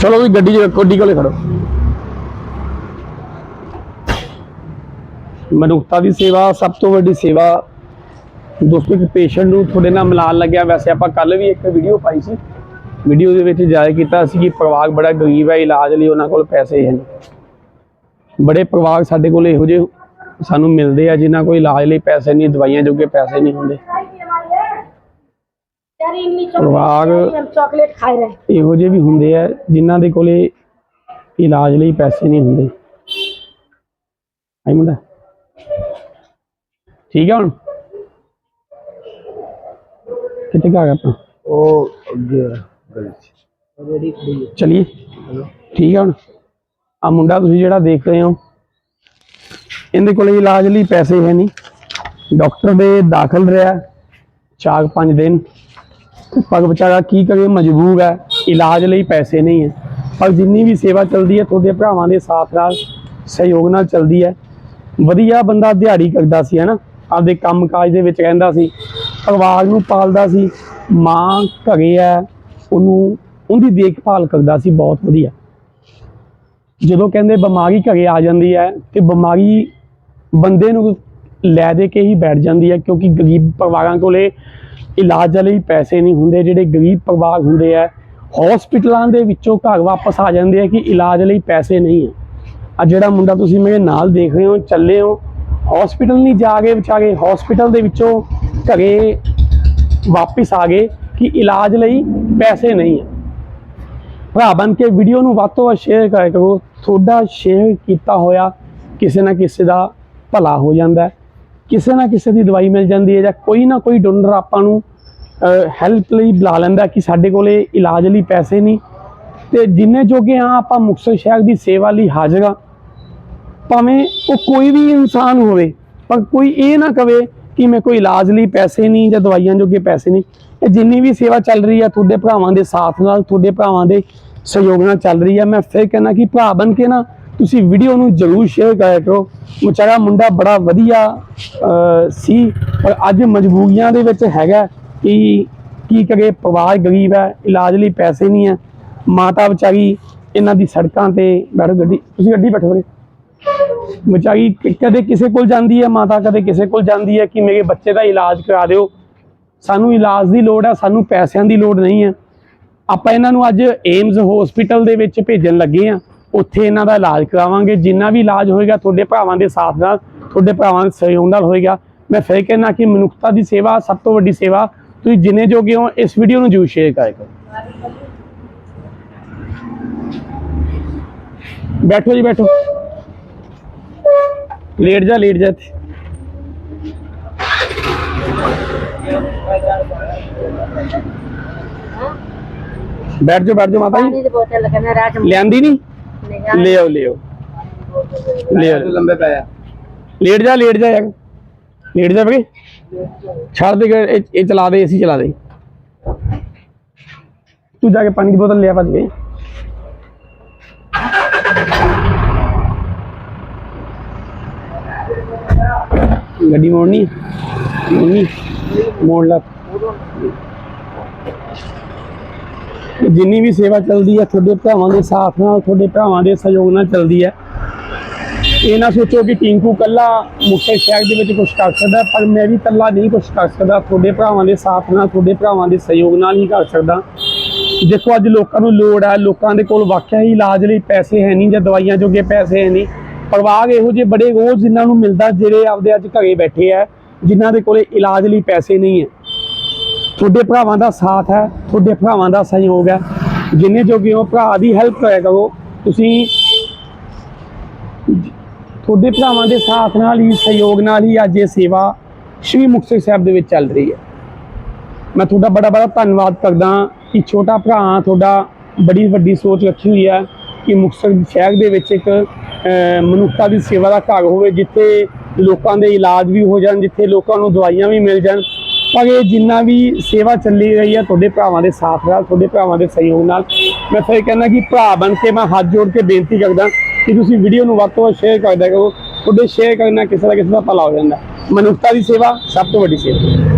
ਚਲੋ ਵੀ ਗੱਡੀ 'ਚ ਗੱਡੀ ਕੋਲੇ ਖੜੋ। ਮਨੁੱਖਤਾ ਦੀ ਸੇਵਾ, ਸਭ ਤੋਂ ਵੱਡੀ ਸੇਵਾ। ਦੋਸਤੋ, ਇੱਕ ਪੇਸ਼ੈਂਟ ਨੂੰ ਤੁਹਾਡੇ ਨਾਲ ਮਿਲਾਨ ਲੱਗਿਆ। ਵੈਸੇ ਆਪਾਂ ਕੱਲ ਵੀ ਇੱਕ ਵੀਡੀਓ ਪਾਈ ਸੀ। ਵੀਡੀਓ ਦੇ ਵਿੱਚ ਜ਼ਾਹਿਰ ਕੀਤਾ ਸੀ ਕਿ ਪਰਿਵਾਰ ਬੜਾ ਗਰੀਬ ਹੈ, ਇਲਾਜ ਲਈ ਉਹਨਾਂ ਕੋਲ ਪੈਸੇ ਹੈ ਬੜੇ ਪਰਿਵਾਰ ਸਾਡੇ ਕੋਲ ਇਹੋ ਜਿਹੇ ਸਾਨੂੰ ਮਿਲਦੇ ਆ, ਜਿਨ੍ਹਾਂ ਕੋਲ ਇਲਾਜ ਲਈ ਪੈਸੇ ਨਹੀਂ, ਦਵਾਈਆਂ ਜੋਗੇ ਪੈਸੇ ਨਹੀਂ ਹੁੰਦੇ। ਵਿਭਾਗ ਚਾਕਲੇਟ ਖਾਏ ਰਹੇ। ਇਹੋ ਜਿਹੇ ਵੀ ਹੁੰਦੇ ਆ ਜਿਨ੍ਹਾਂ ਦੇ ਕੋਲੇ ਇਲਾਜ ਲਈ ਪੈਸੇ ਨਹੀਂ ਹੁੰਦੇ। ਆਈ ਮੁੰਡਾ। ਠੀਕ ਹੈ ਹੁਣ? ਕਿੱਥੇ ਗਿਆ ਉਹ ਅੱਗੇ ਗਲੀ ਚ। ਠੀਕ ਹੈ ਹੁਣ? ਆ ਮੁੰਡਾ ਤੁਸੀਂ ਜਿਹੜਾ ਦੇਖ ਰਹੇ ਹੋ ਇਹਦੇ ਕੋਲੇ ਇਲਾਜ ਲਈ ਪੈਸੇ ਹੈ ਨਹੀਂ। ਡਾਕਟਰ ਦੇ ਦਾਖਲ ਰਿਹਾ ਚਾਰ ਪੰਜ ਦਿਨ। ਪਗ ਵਿਚਾਰਾ ਕੀ ਕਰੇ, ਮਜਬੂਰ ਹੈ, ਇਲਾਜ ਲਈ ਪੈਸੇ ਨਹੀਂ ਹੈ। ਪਰ ਜਿੰਨੀ ਵੀ ਸੇਵਾ ਚੱਲਦੀ ਹੈ, ਤੁਹਾਡੇ ਭਰਾਵਾਂ ਦੇ ਸਾਥ ਨਾਲ, ਸਹਿਯੋਗ ਨਾਲ ਚੱਲਦੀ ਹੈ। ਵਧੀਆ ਬੰਦਾ ਦਿਹਾੜੀ ਕਰਦਾ ਸੀ ਹਨਾ ਆਪਦੇ ਕੰਮਕਾਜ ਦੇ ਵਿੱਚ ਰਹਿੰਦਾ ਸੀ, ਪਰਿਵਾਰ ਨੂੰ ਪਾਲਦਾ ਸੀ, ਮਾਂ ਘਰੇ ਹੈ, ਉਹਨੂੰ, ਉਹਦੀ ਦੇਖਭਾਲ ਕਰਦਾ ਸੀ, ਬਹੁਤ ਵਧੀਆ। ਜਦੋਂ ਕਹਿੰਦੇ ਬਿਮਾਰੀ ਘਰੇ ਆ ਜਾਂਦੀ ਹੈ, ਤੇ ਬਿਮਾਰੀ ਬੰਦੇ ਨੂੰ ਲੈ ਦੇ ਕੇ ਹੀ ਬੈਠ ਜਾਂਦੀ ਹੈ, ਕਿਉਂਕਿ ਗਰੀਬ ਪਰਿਵਾਰਾਂ ਕੋਲੇ ਇਲਾਜ ਲਈ ਪੈਸੇ ਨਹੀਂ ਹੁੰਦੇ, ਜਿਹੜੇ ਗਰੀਬ ਪਰਿਵਾਰ ਹੁੰਦੇ ਆ ਹਸਪੀਟਲਾਂ ਦੇ ਵਿੱਚੋਂ ਘਰ ਵਾਪਸ ਆ ਜਾਂਦੇ ਆ ਕਿ ਇਲਾਜ ਲਈ ਪੈਸੇ ਨਹੀਂ ਹੈ ਆ ਜਿਹੜਾ ਮੁੰਡਾ ਤੁਸੀਂ ਮੇਰੇ ਨਾਲ ਦੇਖ ਰਹੇ ਹੋ, ਚੱਲੇ ਹੋ ਹਸਪੀਟਲ ਨਹੀਂ ਜਾ ਕੇ ਵਿਚਾਰੇ ਹਸਪੀਟਲ ਦੇ ਵਿੱਚੋਂ ਘਰੇ ਵਾਪਸ ਆ ਗਏ ਕਿ ਇਲਾਜ ਲਈ ਪੈਸੇ ਨਹੀਂ ਹੈ ਭਰਾ ਬਣ ਕੇ ਵੀਡੀਓ ਨੂੰ ਵੱਧ ਤੋਂ ਵੱਧ ਸ਼ੇਅਰ ਕਰਿਆ ਕਰੋ, ਤੁਹਾਡਾ ਸ਼ੇਅਰ ਕੀਤਾ ਹੋਇਆ ਕਿਸੇ ਨਾ ਕਿਸੇ ਦਾ ਭਲਾ ਹੋ ਜਾਂਦਾ। ਹੈ ਕਿਸੇ ਨਾ ਕਿਸੇ ਦੀ ਦਵਾਈ ਮਿਲ ਜਾਂਦੀ ਹੈ ਜਾਂ ਕੋਈ ਨਾ ਕੋਈ ਡੋਨਰ ਆਪਾਂ ਨੂੰ ਹੈਲਪ ਲਈ ਬੁਲਾ ਲੈਂਦਾ ਕਿ ਸਾਡੇ ਕੋਲੇ ਇਲਾਜ ਲਈ ਪੈਸੇ ਨਹੀਂ। ਤੇ ਜਿੰਨੇ ਜੋਗੇ ਆ ਆਪਾਂ ਮੁਕਤਸਰ ਸ਼ਹਿਰ ਦੀ ਸੇਵਾ ਲਈ ਹਾਜ਼ਰ ਹਾਂ, ਭਾਵੇਂ ਉਹ ਕੋਈ ਵੀ ਇਨਸਾਨ ਹੋਵੇ, ਪਰ ਕੋਈ ਇਹ ਨਾ ਕਵੇ ਕਿ ਮੇਰੇ ਕੋਈ ਇਲਾਜ ਲਈ ਪੈਸੇ ਨਹੀਂ ਜਾਂ ਦਵਾਈਆਂ ਜੋਗੇ ਪੈਸੇ ਨਹੀਂ। ਇਹ ਜਿੰਨੀ ਵੀ ਸੇਵਾ ਚੱਲ ਰਹੀ ਹੈ ਤੁਹਾਡੇ ਭਰਾਵਾਂ ਦੇ ਸਾਥ ਨਾਲ, ਤੁਹਾਡੇ ਭਰਾਵਾਂ ਦੇ ਸਹਿਯੋਗ ਨਾਲ ਚੱਲ ਰਹੀ ਹੈ ਮੈਂ ਫਿਰ ਕਹਿੰਦਾ ਕਿ ਭਰਾ ਬਣ ਕੇ ਨਾ ਤੁਸੀਂ ਵੀਡੀਓ ਨੂੰ ਜਰੂਰ ਸ਼ੇਅਰ ਕਰਿਆ ਕਰੋ। ਵਿਚਾਰਾ ਮੁੰਡਾ ਬੜਾ ਵਧੀਆ ਸੀ, ਪਰ ਅੱਜ ਮਜਬੂਰੀਆਂ ਦੇ ਵਿੱਚ ਹੈਗਾ ਕਿ ਕੀ ਕਰੇ ਪਰਿਵਾਰ ਗਰੀਬ ਹੈ, ਇਲਾਜ ਲਈ ਪੈਸੇ ਨਹੀਂ ਹੈ। ਮਾਤਾ ਵਿਚਾਰੀ ਇਹਨਾਂ ਦੀ ਸੜਕਾਂ ਤੇ ਬੈਠੋ ਗੱਡੀ, ਤੁਸੀਂ ਗੱਡੀ ਬੈਠੋ ਵੀਰੇ। ਵਿਚਾਰੀ ਕਦੇ ਕਿਸੇ ਕੋਲ ਜਾਂਦੀ ਹੈ, ਮਾਤਾ ਕਦੇ ਕਿਸੇ ਕੋਲ ਜਾਂਦੀ ਹੈ ਕਿ ਮੇਰੇ ਬੱਚੇ ਦਾ ਇਲਾਜ ਕਰਾ ਦਿਓ। ਸਾਨੂੰ ਇਲਾਜ ਦੀ ਲੋੜ ਹੈ, ਸਾਨੂੰ ਪੈਸਿਆਂ ਦੀ ਲੋੜ ਨਹੀਂ ਹੈ। ਆਪਾਂ ਇਹਨਾਂ ਨੂੰ ਅੱਜ ਏਮਜ਼ ਹਸਪੀਟਲ ਦੇ ਵਿੱਚ ਭੇਜਣ ਲੱਗੇ ਆ ਉੱਥੇ ਇਹਨਾਂ ਦਾ ਇਲਾਜ ਕਰਾਵਾਂਗੇ। ਜਿੰਨਾ ਵੀ ਇਲਾਜ ਹੋਏਗਾ ਤੁਹਾਡੇ ਭਰਾਵਾਂ ਦੇ ਸਾਥ ਨਾਲ ਤੁਹਾਡੇ ਭਰਾਵਾਂ ਦੇ ਸਹਿਯੋਗ ਨਾਲ ਹੋਏਗਾ। ਮੈਂ ਫਿਰ ਕਹਿੰਦਾ ਕਿ ਮਨੁੱਖਤਾ ਦੀ ਸੇਵਾ ਸਭ ਤੋਂ ਵੱਡੀ ਸੇਵਾ ਤੁਸੀਂ ਜਿੰਨੇ ਜੋਗੇ ਹੋ ਇਸ ਵੀਡੀਓ ਨੂੰ ਜਰੂਰ ਸ਼ੇਅਰ ਕਰੋ। ਬੈਠੋ ਜੀ ਬੈਠੋ। ਲੇਟ ਜਾ ਲੇਟ ਜਾ ਬੈਠ ਜਾ ਬੈਠ ਜਾ ਮਾਤਾ ਜੀ। ਲਿਆਂਦੀ ਨਹੀਂ नहीं ਲੈ ਆਓ ਲੈ ਆਓ ਲੈ ਆਓ ਲੰਬੇ ਪਏ ਆ ਲੇਟ ਜਾ ਲੇਟ ਜਾ ਯਾਰ ਲੇਟ ਜਾ ਬਗੇ ਛੱਡ ਦੇ ਗੇ, ਇਹ ਇਹ ਚਲਾ ਦੇ ਏਸੀ ਚਲਾ ਦੇ ਤੂੰ ਜਾ ਕੇ ਪਾਣੀ ਦੀ ਬੋਤਲ ਲਿਆ ਭੱਜ ਗਈ ਗੱਡੀ ਮੋੜਨੀ ਮੋੜਨੀ ਮੋੜ ਲਾ ਜਿੰਨੀ ਵੀ ਸੇਵਾ ਚੱਲਦੀ ਹੈ, ਤੁਹਾਡੇ ਭਰਾਵਾਂ ਦੇ ਸਾਥ ਨਾਲ, ਤੁਹਾਡੇ ਭਰਾਵਾਂ ਦੇ ਸਹਿਯੋਗ ਨਾਲ ਚੱਲਦੀ ਹੈ। ਇਹ ਨਾ ਸੋਚੋ ਕਿ ਟਿੰਕੂ ਕੱਲਾ ਮੁਕਤਸਰ ਸ਼ਹਿਰ ਦੇ ਵਿੱਚ ਕੁਝ ਕਰ ਸਕਦਾ ਪਰ ਮੈਂ ਵੀ ਕੱਲਾ ਨਹੀਂ ਕੁਝ ਕਰ ਸਕਦਾ। ਤੁਹਾਡੇ ਭਰਾਵਾਂ ਦੇ ਸਾਥ ਨਾਲ, ਤੁਹਾਡੇ ਭਰਾਵਾਂ ਦੇ ਸਹਿਯੋਗ ਨਾਲ ਹੀ ਕਰ ਸਕਦਾ। ਦੇਖੋ, ਅੱਜ ਲੋਕਾਂ ਨੂੰ ਲੋੜ ਹੈ, ਲੋਕਾਂ ਦੇ ਕੋਲ ਵਾਕਿਆ ਹੀ ਇਲਾਜ ਲਈ ਪੈਸੇ ਹੈ ਨਹੀਂ ਜਾਂ ਦਵਾਈਆਂ ਜੋਗੇ ਪੈਸੇ ਹੈ ਨਹੀਂ। ਪਰਵਾਹ ਇਹੋ ਜਿਹੇ ਬੜੇ ਰੋਜ਼ ਜਿਨ੍ਹਾਂ ਨੂੰ ਮਿਲਦਾ, ਜਿਹੜੇ ਆਪਦੇ ਅੱਜ ਘਰੇ ਬੈਠੇ ਆ ਜਿਨ੍ਹਾਂ ਦੇ ਕੋਲੇ ਇਲਾਜ ਲਈ ਪੈਸੇ ਨਹੀਂ ਹੈ। ਤੁਹਾਡੇ ਭਰਾਵਾਂ ਦਾ ਸਾਥ ਹੈ, ਤੁਹਾਡੇ ਭਰਾਵਾਂ ਦਾ ਸਹਿਯੋਗ ਹੈ। ਜਿੰਨੇ ਜੋਗੇ ਹੋ, ਭਰਾ ਦੀ ਹੈਲਪ ਕਰਿਆ ਕਰੋ। ਤੁਸੀਂ ਤੁਹਾਡੇ ਭਰਾਵਾਂ ਦੇ ਸਾਥ ਨਾਲ ਹੀ, ਸਹਿਯੋਗ ਨਾਲ ਹੀ ਅੱਜ ਇਹ ਸੇਵਾ ਸ਼੍ਰੀ ਮੁਕਤਸਰ ਸਾਹਿਬ ਦੇ ਵਿੱਚ ਚੱਲ ਰਹੀ ਹੈ। ਮੈਂ ਤੁਹਾਡਾ ਬੜਾ ਬੜਾ ਧੰਨਵਾਦ ਕਰਦਾ ਕਿ ਛੋਟਾ ਭਰਾ ਤੁਹਾਡਾ ਬੜੀ ਵੱਡੀ ਸੋਚ ਰੱਖੀ ਹੋਈ ਹੈ ਕਿ ਮੁਕਤਸਰ ਸ਼ਹਿਰ ਦੇ ਵਿੱਚ ਇੱਕ ਮਨੁੱਖਤਾ ਦੀ ਸੇਵਾ ਦਾ ਘਰ ਹੋਵੇ, ਜਿੱਥੇ ਲੋਕਾਂ ਦੇ ਇਲਾਜ ਵੀ ਹੋ ਜਾਣ, ਜਿੱਥੇ ਲੋਕਾਂ ਨੂੰ ਦਵਾਈਆਂ ਵੀ ਮਿਲ ਜਾਣ। ਪਰ ਇਹ ਜਿੰਨਾ ਵੀ ਸੇਵਾ ਚੱਲੀ ਰਹੀ ਹੈ ਤੁਹਾਡੇ ਭਰਾਵਾਂ ਦੇ ਸਾਥ ਨਾਲ, ਤੁਹਾਡੇ ਭਰਾਵਾਂ ਦੇ ਸਹਿਯੋਗ ਨਾਲ, ਮੈਂ ਫਿਰ ਕਹਿੰਦਾ ਕਿ ਭਰਾ ਬਣ ਕੇ ਮੈਂ ਹੱਥ ਜੋੜ ਕੇ ਬੇਨਤੀ ਕਰਦਾ ਕਿ ਤੁਸੀਂ ਵੀਡੀਓ ਨੂੰ ਵੱਧ ਤੋਂ ਵੱਧ ਸ਼ੇਅਰ ਕਰਦਾ ਕਰੋ। ਤੁਹਾਡੇ ਸ਼ੇਅਰ ਕਰਨ ਨਾਲ ਕਿਸੇ ਦਾ ਕਿਸੇ ਦਾ ਭਲਾ ਹੋ ਜਾਂਦਾ। ਮਨੁੱਖਤਾ ਦੀ ਸੇਵਾ ਸਭ ਤੋਂ ਵੱਡੀ ਸੇਵਾ।